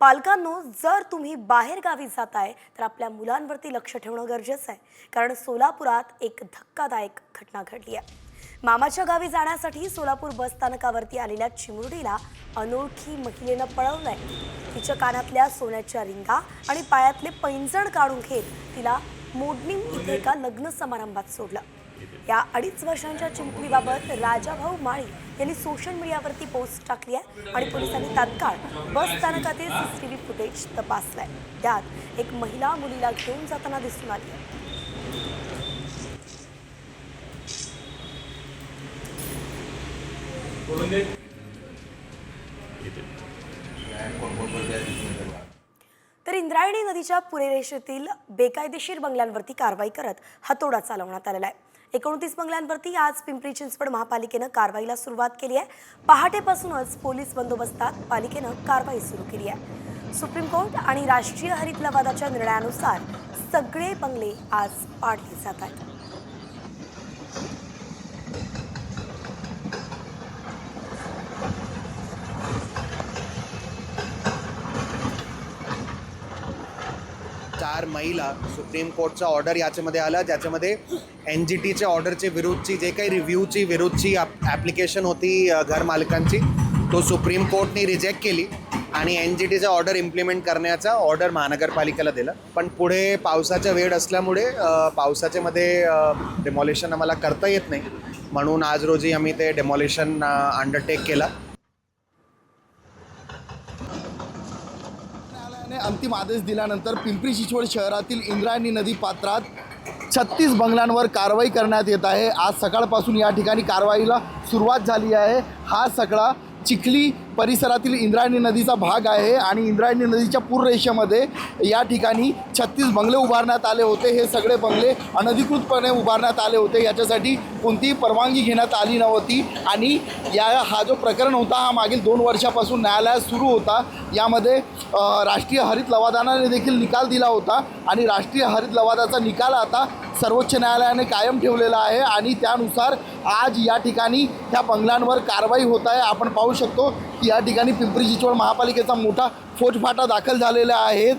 पालकांनो जर तुम्ही बाहेर गावी जाताय तर आपल्या मुलांवरती लक्ष ठेवणं गरजेचं आहे. कारण सोलापुरात एक धक्कादायक घटना घडली आहे. मामाच्या गावी जाण्यासाठी सोलापूर बसस्थानकावरती आलेल्या चिमुरडीला अनोळखी महिलेनं पळवलंय. तिच्या कानातल्या सोन्याच्या रिंगा आणि पायातले पैंजण काढून घेत तिला मोडणी इथे एका लग्न समारंभात सोडलं. या अडीच वर्षांच्या चिमुकलीबाबत राजाभाऊ माळी यांनी सोशल मीडियावरती पोस्ट टाकली आहे आणि पोलिसांनी तात्काळ बस स्थानकातील टी वी फुटेज तपासलाय. त्यात एक महिला मुलीला घेऊन जाताना दिसून आली आहे. तर इंद्रायणी नदीच्या पुरेरेषेतील बेकायदेशीर बंगल्यांवरती कारवाई करत हातोडा चालवण्यात आलेला आहे. एकोणतीस बंगल्यांवरती आज पिंपरी चिंचवड महापालिकेनं कारवाईला सुरुवात केली आहे. पहाटेपासूनच पोलीस बंदोबस्तात पालिकेनं कारवाई सुरू केली आहे. सुप्रीम कोर्ट आणि राष्ट्रीय हरित लवादाच्या निर्णयानुसार सगळे बंगले आज पाडले जात आहेत. चार महिला सुप्रीम कोर्टचा ऑर्डर याच्यामध्ये आला ज्याच्यामध्ये एन जी टीच्या ऑर्डरचे विरुद्धची जे काही रिव्ह्यूची विरुद्धची ॲप्लिकेशन होती घरमालकांची घर मालकांची तो सुप्रीम कोर्टने रिजेक्ट केली आणि एन जी टीचा ऑर्डर इम्प्लिमेंट करण्याचा ऑर्डर महानगरपालिकेला दिला. पण पुढे पावसाचा वेळ असल्यामुळे पावसाच्यामध्ये डेमॉलिशन आम्हाला करता येत नाही. म्हणून आज रोजी आम्ही ते डेमॉलिशन अंडरटेक केला. न्यायालयाने अंतिम आदेश दिल्यानंतर पिंपरी चिंचवड शहरातील इंद्रायणी नदी पात्रात छत्तीस बंगल्यांवर कारवाई करण्यात येत आहे. आज सकाळपासून या ठिकाणी कारवाईला सुरुवात झाली आहे. हा सगळा चिखली परिसरातील इंद्रायणी नदीचा भाग आहे आणि इंद्रायणी नदीच्या पूररेषेमध्ये या ठिकाणी छत्तीस बंगले उभारण्यात आले होते. हे सगळे बंगले अनधिकृतपणे उभारण्यात आले होते. याच्यासाठी कोणतीही परवानगी घेण्यात आली नव्हती आणि या हा जो प्रकरण होता हा मागील दोन वर्षापासून न्यायालयात सुरू होता. यामध्ये राष्ट्रीय हरित लवादानाने देखील निकाल दिला होता आणि राष्ट्रीय हरित लवादाचा निकाल आता सर्वोच्च न्यायालयाने कायम ठेवलेला आहे आणि त्यानुसार आज या ठिकाणी ह्या बंगल्यांवर कारवाई होत आहे. आपण पाहू शकतो की या ठिकाणी पिंपरी चिंचवड महापालिकेचा मोठा फोटफाटा दाखल झालेला आहेत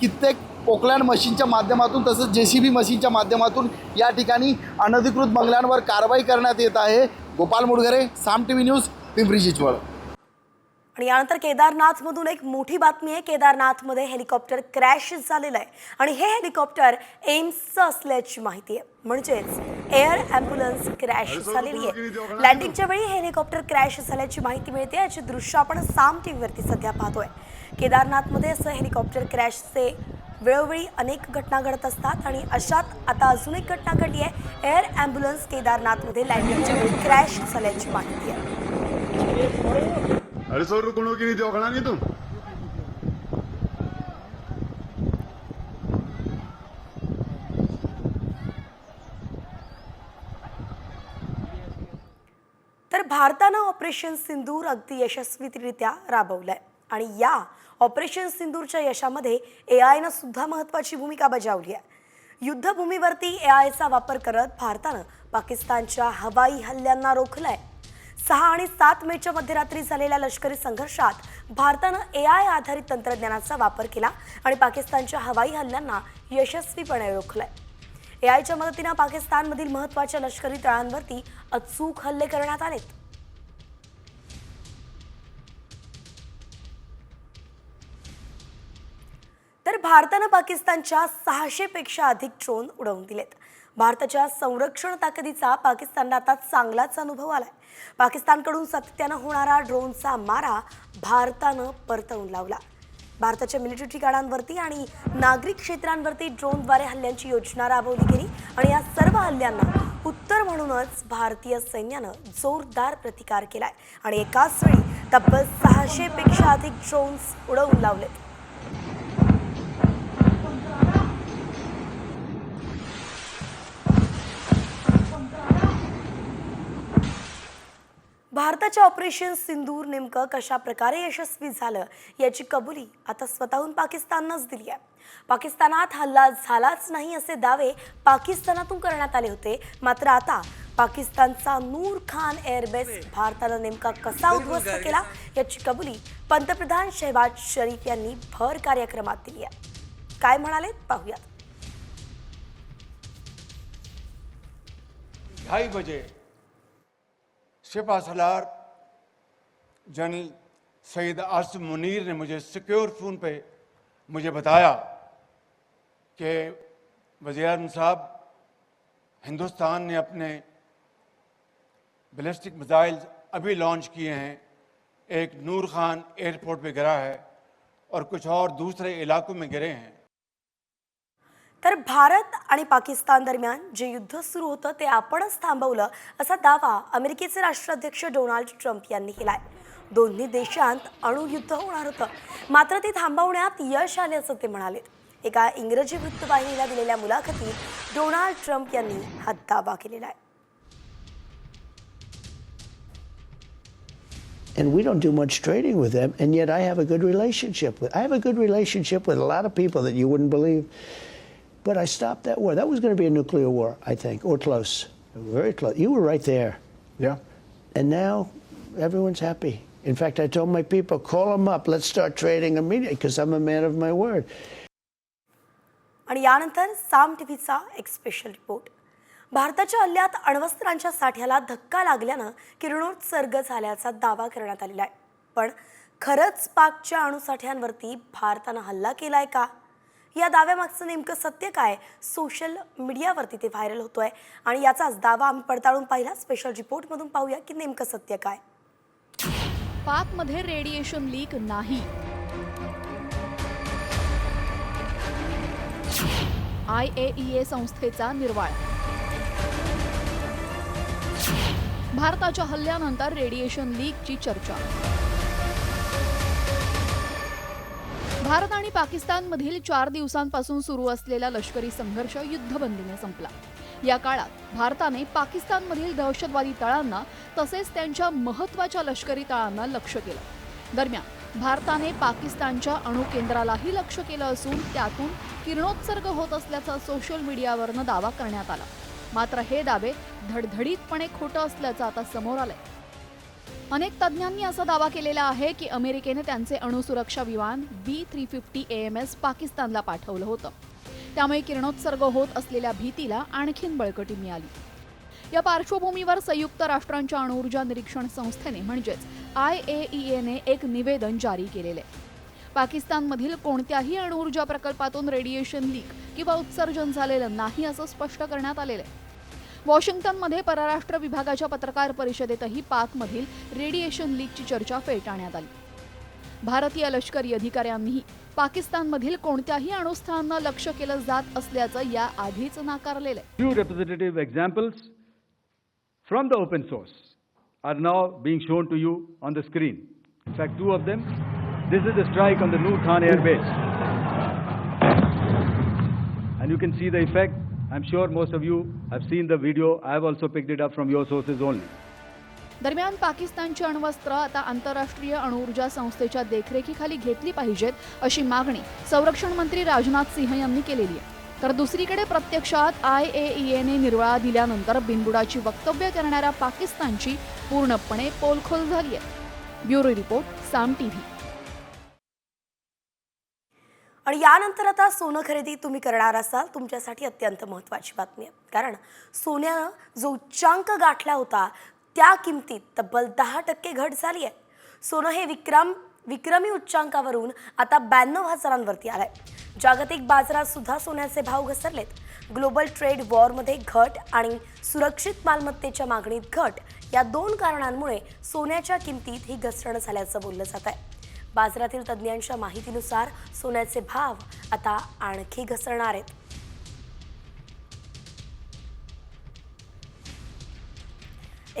कित्येक पोकलँड मशीनच्या माध्यमातून तसंच जे सी बी मशीनच्या माध्यमातून या ठिकाणी अनधिकृत बंगल्यांवर कारवाई करण्यात येत आहे. Gopal Mudgare Saam T V news Pimpri Chinchwad. आणि यानंतर केदारनाथमधून एक मोठी बातमी आहे. केदारनाथमध्ये हेलिकॉप्टर क्रॅश झालेलं आहे. आणि हे हेलिकॉप्टर एम्सचं असल्याची माहिती आहे. म्हणजेच एअर ॲम्ब्युलन्स क्रॅश झालेली आहे. लँडिंगच्या वेळी हेलिकॉप्टर क्रॅश झाल्याची माहिती मिळते. याची दृश्य आपण साम टी व्हीवरती सध्या पाहतोय. केदारनाथमध्ये असं हेलिकॉप्टर क्रॅशचे वेळोवेळी अनेक घटना घडत असतात आणि अशात आता अजून एक घटना घडली आहे. एअर ॲम्ब्युलन्स केदारनाथमध्ये लँडिंगच्या वेळी क्रॅश झाल्याची माहिती आहे. अरे सौ रुकणों की नहीं देखना नहीं तुम? तर भारतानं ऑपरेशन सिंदूर अगदी यशस्वीरित्या राबवलंय. आणि या ऑपरेशन सिंदूरच्या यशामध्ये ए आयनं सुद्धा महत्त्वाची भूमिका बजावली आहे. युद्धभूमीवरती ए आयचा वापर करत भारतानं पाकिस्तानच्या हवाई हल्ल्यांना रोखलंय. सहा आणि सात मेच्या मध्यरात्री झालेल्या लष्करी संघर्षात भारतानं ए आय आधारित तंत्रज्ञानाचा वापर केला आणि पाकिस्तानच्या हवाई हल्ल्यांना यशस्वीपणे रोखलंय. ए आयच्या मदतीनं पाकिस्तानमधील महत्त्वाच्या लष्करी तळांवरती अचूक हल्ले करण्यात आलेत. तर भारतानं पाकिस्तानच्या सहाशेपेक्षा अधिक ड्रोन उडवून दिलेत. भारताच्या संरक्षण ताकदीचा पाकिस्तानला आता चांगलाच अनुभव आलाय. पाकिस्तानकडून सातत्यानं होणारा ड्रोनचा मारा भारतानं परतवून लावला. भारताच्या मिलिटरी ठिकाणांवरती आणि नागरिक क्षेत्रांवरती ड्रोनद्वारे हल्ल्यांची योजना राबवली गेली आणि या सर्व हल्ल्यांना उत्तर म्हणूनच भारतीय सैन्यानं जोरदार प्रतिकार केलाय. आणि एकाच वेळी तब्बल सहाशेपेक्षा अधिक ड्रोन्स उडवून लावलेत. भारताच्या ऑपरेशन सिंदूर नेमकं कशा प्रकारे यशस्वी झालं याची कबुली आता स्वतःहून पाकिस्ताननंच दिली आहे. पाकिस्तानात हल्ला झालाच नाही असे दावे पाकिस्तानातून करण्यात आले होते. मात्र आता पाकिस्तानचा नूर खान एअरबेस भारतानं नेमका कसा उद्ध्वस्त केला याची कबुली पंतप्रधान शहबाज शरीफ यांनी भर कार्यक्रमात दिली आहे. काय म्हणाले पाहूयात. ढाई बजे सिपा सलार जनरल सईद आसिम मुनीर ने मुझे सिक्योर फ़ोन पे मुझे बताया कि वज़ी अजम साहब हिंदुस्तान ने अपने बैलिस्टिक मिज़ाइल अभी लॉन्च किए हैं। एक नूर खान एयरपोर्ट पे गिरा है और कुछ और दूसरे इलाकों में गिरे हैं। तर भारत आणि पाकिस्तान दरम्यान जे युद्ध सुरू होतं ते आपणच थांबवलं असा दावा अमेरिकेचे राष्ट्राध्यक्ष डोनाल्ड ट्रंप यांनी केलाय. दोन्ही देशांत अणुयुद्ध होणार होतं मात्र ते थांबवण्यात यश आल्याचं ते म्हणाले एका इंग्रजी वृत्तवाहिनीला दिलेल्या मुलाखतीत डोनाल्ड ट्रम्प यांनी हा दावा केलेला आहे and we don't do much trading with them, and yet I have a good relationship with. I have a good relationship with a lot of people that you wouldn't believe. But I stopped that war. That was going to be a nuclear war, I think, or close, very close. You were right there, Yeah. and now everyone's happy. In fact, I told my people, call them up. Let's start trading immediately because I'm a man of my word. आणि यानंतर साम टीव्हीचा एक special report भारताच्या हल्ल्यात अण्वस्त्रांच्या साठ्याला धक्का लागल्यानं किरणोत्सर्ग झाल्याचा दावा करण्यात आलेला आहे. पण खरंच पाकच्या अणुसाठ्यांवरती भारतानं हल्ला केलाय का? या दाव्यामागचं नेमकं सत्य काय? सोशल मीडियावरती ते व्हायरल होतोय. आणि याचाच दावा आम्ही पडताळून पाहिला. स्पेशल रिपोर्टमधून पाहूया की नेमकं सत्य काय. पाकमध्ये रेडिएशन लीक नाही. आय ए ई ए संस्थेचा निर्वाळ. भारताच्या हल्ल्यानंतर रेडिएशन लीकची चर्चा. भारत आणि पाकिस्तानमधील चार दिवसांपासून सुरू असलेला लष्करी संघर्ष युद्धबंदीने संपला. या काळात भारताने पाकिस्तानमधील दहशतवादी तळांना तसेच त्यांच्या महत्त्वाच्या लष्करी तळांना लक्ष केलं. दरम्यान भारताने पाकिस्तानच्या अणुकेंद्रालाही लक्ष केलं असून त्यातून किरणोत्सर्ग होत असल्याचा सोशल मीडियावरनं दावा करण्यात आला. मात्र हे दावे धडधडीतपणे खोटं असल्याचं आता समोर आलंय. अनेक तज्ज्ञांनी असा दावा केलेला आहे की अमेरिकेने त्यांचे अणुसुरक्षा विमान B three fifty A M S पाकिस्तानला पाठवलं होतं. त्यामुळे किरणोत्सर्ग होत असलेल्या भीतीला आणखीन बळकटी मिळाली. या पार्श्वभूमीवर संयुक्त राष्ट्रांच्या अणुऊर्जा निरीक्षण संस्थेने म्हणजेच आय ए ई एने एक निवेदन जारी केलेले. पाकिस्तानमधील कोणत्याही अणुऊर्जा प्रकल्पातून रेडिएशन लीक किंवा उत्सर्जन झालेलं नाही असं स्पष्ट करण्यात आलेलं आहे. वॉशिंग्टनमध्ये परराष्ट्र विभागाच्या पत्रकार परिषदेतही पाकमधील रेडिएशन लीकची चर्चा फेटाळण्यात आली. भारतीय लष्करी अधिकाऱ्यांनीही पाकिस्तानमधील कोणत्याही अणुस्थळांना लक्ष केलं जात असल्याचं या आधीच नाकारलेलं आहे Few representative examples from the open source are now being shown to you on the screen. In fact, two of them. This is the strike on the new Khan Air Base. And you can see the effect. I'm sure most of you have seen the video. I have also picked it up from your sources only. दरम्यान पाकिस्तानची अण्वस्त्र आता आंतरराष्ट्रीय अणुऊर्जा संस्थेच्या देखरेखीखाली घेतली पाहिजेत अशी मागणी संरक्षण मंत्री राजनाथ सिंह यांनी केलेली आहे. तर दुसरीकडे प्रत्यक्षात आय ए ई एने निर्वाळा दिल्यानंतर बिनबुडाची वक्तव्य करणाऱ्या पाकिस्तानची पूर्णपणे पोलखोल झाली आहे. ब्युरो रिपोर्ट साम टीव्ही आणि यानंतर आता सोनं खरेदी तुम्ही करणार असाल तुमच्यासाठी अत्यंत महत्त्वाची बातमी आहे. कारण सोन्यानं जो उच्चांक गाठला होता त्या किमतीत तब्बल दहा टक्के घट झाली आहे. सोनं हे विक्रम विक्रमी उच्चांकावरून आता ब्याण्णव हजारांवरती आलंय. जागतिक बाजारात सुद्धा सोन्याचे भाव घसरलेत. ग्लोबल ट्रेड वॉरमध्ये घट आणि सुरक्षित मालमत्तेच्या मागणीत घट या दोन कारणांमुळे सोन्याच्या किमतीत ही घसरण झाल्याचं बोललं जात आहे. बाजारातील तज्ज्ञांच्या माहितीनुसार सोन्याचे भाव आता आणखी घसरणार आहेत.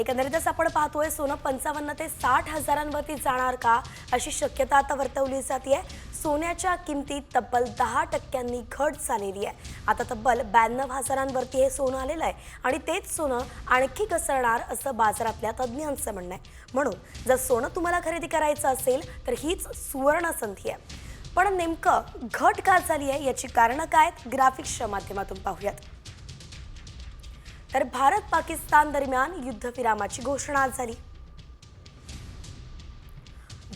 एकंदरीतच आपण पाहतोय सोनं पंचावन्न ते साठ हजारांवरती जाणार का अशी शक्यता आता वर्तवली जाते सोन्याच्या किमतीत तब्बल दहा टक्क्यांनी घट झालेली आहे. आता तब्बल ब्याण्णव हजारांवरती हे सोनं आलेलं आहे आणि तेच सोनं आणखी घसरणार असं बाजारातल्या तज्ज्ञांचं म्हणणं आहे. म्हणून जर सोनं तुम्हाला खरेदी करायचं असेल तर हीच सुवर्ण संधी आहे. पण नेमकं घट का झाली आहे याची कारणं काय आहेत? ग्राफिक्सच्या माध्यमातून पाहूयात. तर भारत पाकिस्तान दरम्यान युद्धविरामाची घोषणा आज झाली.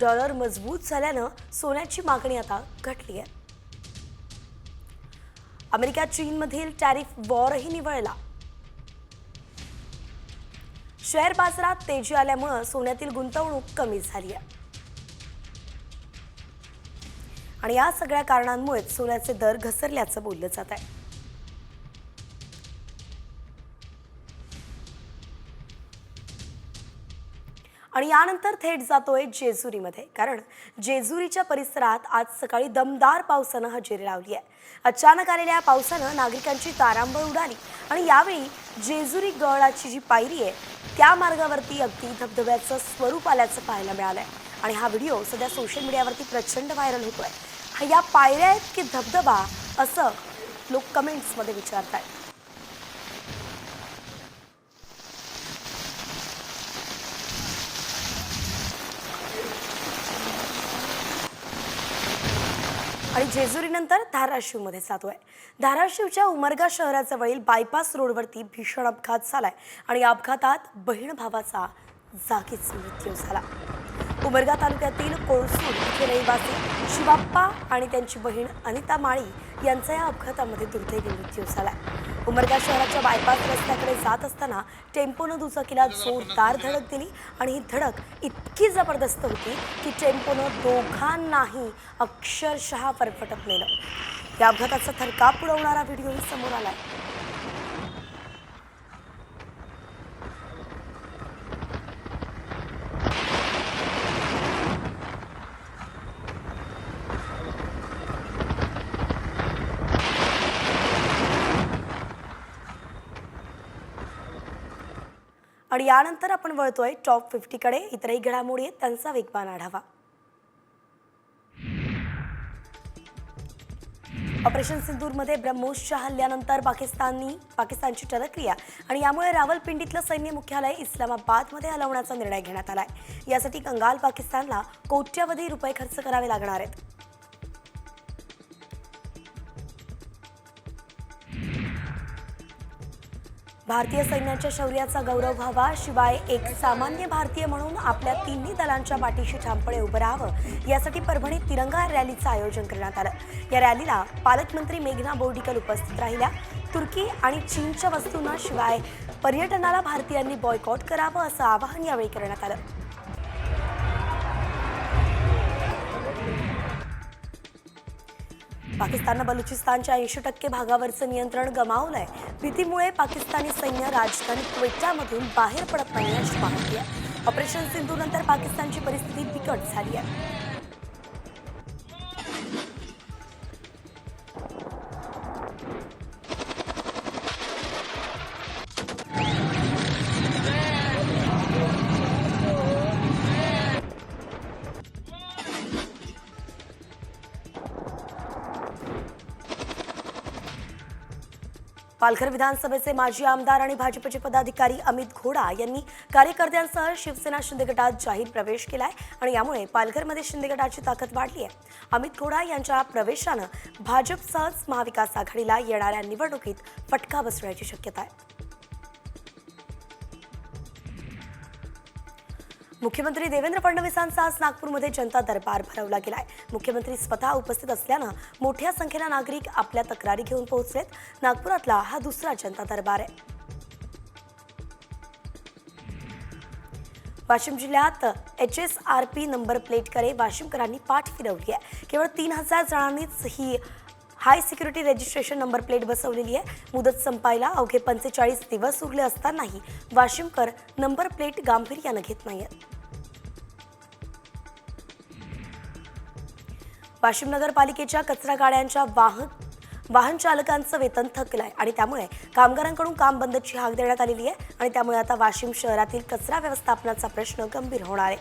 डॉलर मजबूत झाल्यानं सोन्याची मागणी आता घटली आहे अमेरिका चीनमधील टॅरिफ वॉरही निवळला. शेअर बाजारात तेजी आल्यामुळं सोन्यातील गुंतवणूक कमी झाली आहे आणि या सगळ्या कारणांमुळेच सोन्याचे दर घसरल्याचं बोललं जात आहे आणि यानंतर थेट जातोय जेजुरीमध्ये. कारण जेजुरीच्या परिसरात आज सकाळी दमदार पावसानं हजेरी लावली आहे. अचानक आलेल्या या पावसानं नागरिकांची तारांबळ उडाली आणि यावेळी जेजुरी गडाची जी पायरी आहे त्या मार्गावरती अगदी धबधब्याचं स्वरूप आल्याचं पाहायला मिळालं आहे आणि हा व्हिडिओ सध्या सोशल मीडियावरती प्रचंड व्हायरल होतोय. हा या पायऱ्या आहेत की धबधबा असं लोक कमेंट्समध्ये विचारत आहेत जेजुरीनंतर धाराशिवमध्ये जातोय धाराशिवच्या उमरगा शहराजवळील बायपास रोडवरती भीषण अपघात झालाय आणि या अपघातात बहीण भावाचा जागीच मृत्यू झाला. उमरगा तालुक्यातील कोळसूर इथे रहिवासी शिवाप्पा आणि त्यांची बहीण अनिता माळी यांचा या अपघातामध्ये दुर्दैवी मृत्यू झाला. उमरगा शहराच्या बायपास रस्त्याकडे जात असताना टेम्पोनं दुचाकीला जोरदार धडक दिली आणि ही धडक इतकी जबरदस्त होती की टेम्पोनं दोघांनाही अक्षरशः फरफटत नेलं. या अपघाताचा थरकाप उडवणारा व्हिडिओही समोर आलाय. आणि यानंतर आपण वळतोय टॉप फिफ्टीकडे. इतरही घडामोडी आहेत त्यांचा वेगवान आढावा. ऑपरेशन सिंदूरमध्ये ब्रह्मोसच्या हल्ल्यानंतर पाकिस्ताननी पाकिस्तानची टलक्रिया आणि यामुळे रावलपिंडीतलं सैन्य मुख्यालय इस्लामाबादमध्ये हलवण्याचा निर्णय घेण्यात आलाय. यासाठी कंगाल पाकिस्तानला कोट्यवधी रुपये खर्च करावे लागणार आहेत. भारतीय सैन्याच्या शौर्याचा गौरव व्हावा शिवाय एक सामान्य भारतीय म्हणून आपल्या तिन्ही दलांच्या पाठीशी ठामपणे उभं राहावं यासाठी परभणीत तिरंगा रॅलीचं आयोजन करण्यात आलं. या रॅलीला पालकमंत्री मेघना बोर्डीकर उपस्थित राहिल्या. तुर्की आणि चीनच्या वस्तूंना शिवाय पर्यटनाला भारतीयांनी बॉयकॉट करावं असं आवाहन यावेळी करण्यात आलं. पाकिस्ताननं बलुचिस्तानच्या ऐंशी टक्के भागावरचं नियंत्रण गमावलंय. भीतीमुळे पाकिस्तानी सैन्य राजधानी क्वेटामधून बाहेर पडत नाही अशी माहिती आहे. ऑपरेशन सिंधू नंतर पाकिस्तानची परिस्थिती बिकट झाली आहे. पालघर विधानसभेचे माजी आमदार आणि भाजपचे पदाधिकारी अमित घोडा यांनी कार्यकर्त्यांसह शिवसेना शिंदे गटात जाहीर प्रवेश केलाय आणि यामुळे पालघरमध्ये शिंदे गटाची ताकद वाढली आहे अमित घोडा यांच्या प्रवेशानं भाजपसहच महाविकास आघाडीला येणाऱ्या निवडणुकीत फटका बसण्याची शक्यता आहे. मुख्यमंत्री देवेंद्र फडणवीसांचा आज नागपूरमध्ये जनता दरबार भरवला गेलाय. मुख्यमंत्री स्वतः उपस्थित असल्यानं मोठ्या संख्येनं नागरिक आपल्या तक्रारी घेऊन पोहोचलेत. नागपुरातला हा दुसरा जनता दरबार आहे. वाशिम जिल्ह्यात H S R P number प्लेटकडे वाशिमकरांनी पाठ फिरवली आहे. केवळ तीन हजार जणांनीच ही high security registration number plate बसवलेली आहे. मुदत संपायला अवघे पंचेचाळीस दिवस उरले असतानाही वाशिमकर नंबर प्लेट गांभीर्यानं घेत नाहीयेत. वाशिम नगरपालिकेच्या कचरा गाड्यांच्या वाहन वाहन चालकांचं वेतन थकलंय आणि त्यामुळे कामगारांकडून काम बंदची हाक देण्यात आलेली आहे आणि त्यामुळे आता वाशिम शहरातील कचरा व्यवस्थापनाचा प्रश्न गंभीर होणार आहे.